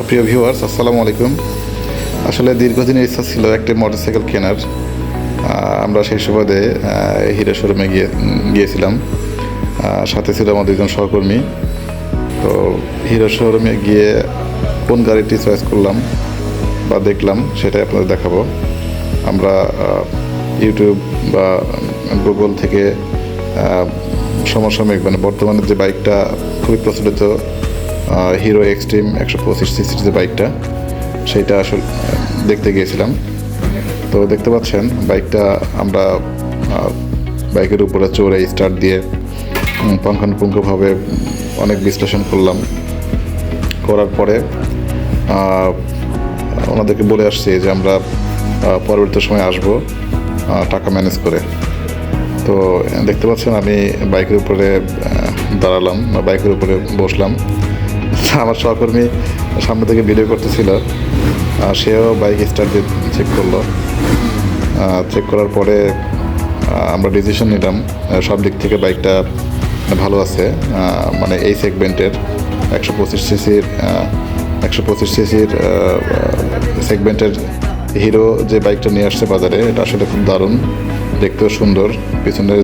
প্রিয় ভিউয়ার্স আসসালামু আলাইকুম। আসলে দীর্ঘদিনের ইচ্ছা ছিল একটি মোটরসাইকেল কেনার। আমরা সেই সুবাদে হিরো শোরুমে গিয়ে গিয়েছিলাম। সাথে ছিল আমার দুজন সহকর্মী। তো হিরো শোরুমে গিয়ে কোন গাড়িটি চয়েস করলাম বা দেখলাম, সেটাই আপনাদের দেখাবো। আমরা ইউটিউব বা গুগল থেকে সমসাময়িক মানে বর্তমানে যে বাইকটা খুবই প্রচলিত হিরো এক্সট্রিম একশো পঁচিশ সিসির যে বাইকটা। সেইটা আসলে দেখতে গিয়েছিলাম। তো দেখতে পাচ্ছেন, বাইকটা আমরা বাইকের উপরে চড়ে স্টার্ট দিয়ে পুঙ্খানুপুঙ্খভাবে অনেক বিশ্লেষণ করলাম। করার পরে ওনাদেরকে বলে আসছি যে আমরা পরবর্তী সময় আসব টাকা ম্যানেজ করে। তো দেখতে পাচ্ছেন, আমি বাইকের উপরে দাঁড়ালাম বাইকের উপরে বসলাম। আমার সহকর্মী সামনে থেকে ভিডিও করতেছিল সেও বাইক স্টার্ট দিয়ে চেক করল। চেক করার পরে আমরা ডিসিশন নিলাম সব দিক থেকে বাইকটা ভালো আছে মানে এই সেগমেন্টের একশো পঁচিশ সিসির একশো পঁচিশ সিসির সেগমেন্টের হিরো যে বাইকটা নিয়ে আসছে বাজারে, এটা আসলে খুব দারুণ, দেখতেও সুন্দর, পিছনের